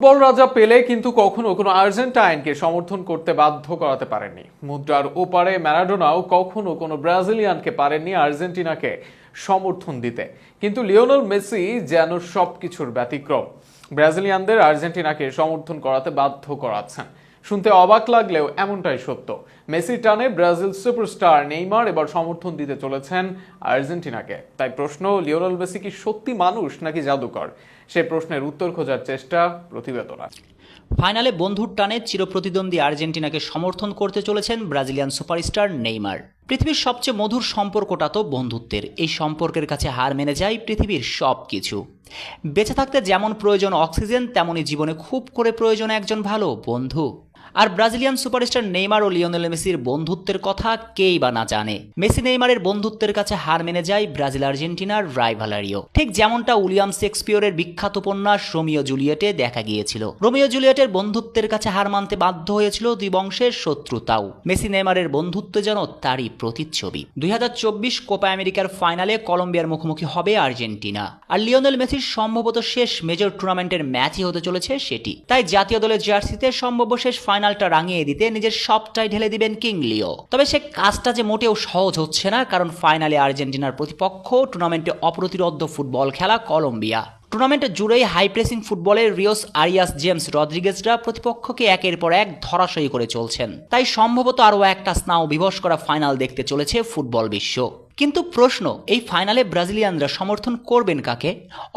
Football রাজা পেলে কিন্তু কখনো কোনো আর্জেন্টাইনকে সমর্থন করতে বাধ্য করাতে পারেননি। মুদ্রার ওপারে ম্যারাডোনাও কখনো কোনো ব্রাজিলিয়ানকে পারেননি আর্জেন্টিনাকে সমর্থন দিতে। কিন্তু লিওনেল মেসি যেন সবকিছুর ব্যতিক্রম। ব্রাজিলিয়ানদের আর্জেন্টিনাকে সমর্থন করাতে বাধ্য করাচ্ছেন। শুনতে অবাক লাগলেও এমনটাই সত্য। মেসি টানে ব্রাজিল সুপারস্টার নেইমার, এবার সমর্থন দিতে চলেছেন আর্জেন্টিনাকে। তাই প্রশ্ন, লিওনেল মেসি কি সত্যি মানুষ নাকি জাদুকর? সে প্রশ্নের উত্তর খোঁজার চেষ্টা প্রতিবেদনা। ফাইনালে বন্ধুর টানে চিরপ্রতিদ্বন্দ্বী আর্জেন্টিনাকে সমর্থন করতে চলেছেন ব্রাজিলিয়ান সুপারস্টার নেইমার। পৃথিবীর সবচেয়ে মধুর সম্পর্কটা তো বন্ধুত্বের। এই সম্পর্কের কাছে হার মেনে যায় পৃথিবীর সব কিছু বেঁচে থাকতে যেমন প্রয়োজন অক্সিজেন তেমনই জীবনে খুব করে প্রয়োজন একজন ভালো বন্ধু। আর ব্রাজিলিয়ান সুপারস্টার নেইমার ও লিওনেল মেসির বন্ধুত্বের কথা কেই বা না জানে। মেসি নেইমারের বন্ধুত্বের কাছে হার মেনে যায় ব্রাজিল আর্জেন্টিনার রাইভালারিও। ঠিক যেমনটা উইলিয়াম শেক্সপিয়রের বিখ্যাত উপন্যাস রোমিও জুলিয়েটে দেখা গিয়েছিল। রোমিও জুলিয়েটের বন্ধুত্বের কাছে হার মানতে বাধ্য হয়েছিল দুই বংশের শত্রুতাও। মেসি নেইমারের বন্ধুত্ব যেন তারই প্রতিচ্ছবি। দুই হাজার চব্বিশ কোপা আমেরিকার ফাইনালে কলম্বিয়ার মুখোমুখি হবে আর্জেন্টিনা। আর লিওনেল মেসির সম্ভবত শেষ মেজর টুর্নামেন্টের ম্যাচই হতে চলেছে সেটি। তাই জাতীয় দলের জার্সিতে সম্ভাব্য শেষ ফাইনালটা রাঙিয়ে দিতে নিজের সবটাই ঢেলে দিবেন কিং লিও। তবে সে কাজটা যে মোটেও সহজ হচ্ছে না, কারণ ফাইনালে আর্জেন্টিনার প্রতিপক্ষ টুর্নামেন্টে অপ্রতিরোধ্য ফুটবল খেলা কলম্বিয়া। টুর্নামেন্টে জুড়েই হাই প্রেসিং ফুটবলের রিওস আরিয়াস জেমস রদ্রিগেজরা প্রতিপক্ষকে একের পর এক ধরাশয়ী করে চলছেন। তাই সম্ভবত আরও একটা স্নাও বিবশ করা ফাইনাল দেখতে চলেছে ফুটবল বিশ্ব। কিন্তু প্রশ্ন, এই ফাইনালে ব্রাজিলিয়ানরা সমর্থন করবেন কাকে?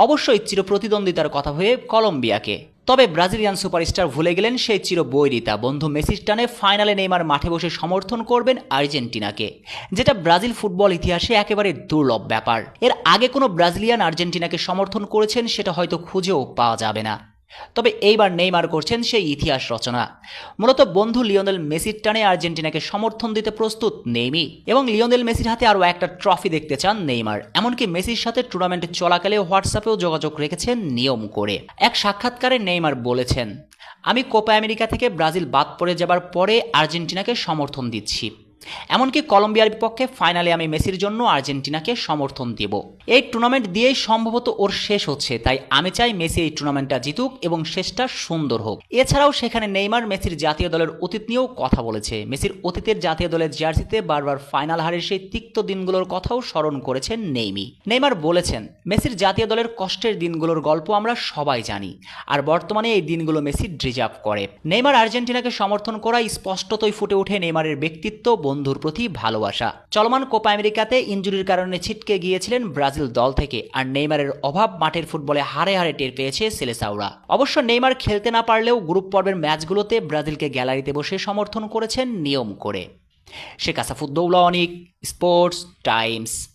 অবশ্যই চিরপ্রতিদ্বন্দ্বিতার কথা হয়ে কলম্বিয়াকে। তবে ব্রাজিলিয়ান সুপারস্টার ভুলে গেলেন সেই চির বৈরিতা। বন্ধু মেসির টানে ফাইনালে নেইমার মাঠে বসে সমর্থন করবেন আর্জেন্টিনাকে, যেটা ব্রাজিল ফুটবল ইতিহাসে একেবারে দুর্লভ ব্যাপার। এর আগে কোনো ব্রাজিলিয়ান আর্জেন্টিনাকে সমর্থন করেছেন সেটা হয়তো খুঁজেও পাওয়া যাবে না। তবে এইবার নেইমার করছেন সেই ইতিহাস রচনা। মূলত বন্ধু লিওনেল মেসির টানে আর্জেন্টিনাকে সমর্থন দিতে প্রস্তুত নেইমি এবং লিওনেল মেসির হাতে আরও একটা ট্রফি দেখতে চান নেইমার। এমনকি মেসির সাথে টুর্নামেন্ট চলাকালে হোয়াটসঅ্যাপেও যোগাযোগ রেখেছেন নিয়ম করে। এক সাক্ষাৎকারে নেইমার বলেছেন, আমি কোপা আমেরিকা থেকে ব্রাজিল বাদ পড়ে যাবার পরে আর্জেন্টিনাকে সমর্থন দিচ্ছি। এমনকি কলম্বিয়ার বিপক্ষে ফাইনালে আমি মেসির জন্য আর্জেন্টিনাকে সমর্থন দেব। এই টুর্নামেন্ট দিয়েই সম্ভবত ওর শেষ হচ্ছে, তাই আমি চাই মেসি এই টুর্নামেন্টটা জিতুক এবং শেষটা সুন্দর হোক। এছাড়াও সেখানে নেইমার মেসির জাতীয় দলের অতীত নিয়েও কথা বলেছে। মেসির অতীতের জাতীয় দলের জার্সিতে বারবার ফাইনাল হারের সেই তিক্ত দিনগুলোর কথাও স্মরণ করেছেন নেইমি। নেইমার বলেছেন, মেসির জাতীয় দলের কষ্টের দিনগুলোর গল্প আমরা সবাই জানি, আর বর্তমানে এই দিনগুলো মেসি ডিজার্ভ করে। নেইমার আর্জেন্টিনাকে সমর্থন করা স্পষ্টতই ফুটে ওঠে নেইমারের ব্যক্তিত্ব, বন্ধুর প্রতি ভালোবাসা। চলমান কোপা আমেরিকাতে ইঞ্জুরির কারণে ছিটকে গিয়েছিলেন ব্রাজিল। দল থেকে আর নেইমারের অভাব মাঠের ফুটবলে হারে হারে টের পেয়েছে সেলেসাউরা। অবশ্য নেইমার খেলতে না পারলেও গ্রুপ পর্বের ম্যাচগুলোতে ব্রাজিলকে গ্যালারিতে বসে সমর্থন করেছেন নিয়ম করে। Sheikh Asafuddoula Anik, sports times.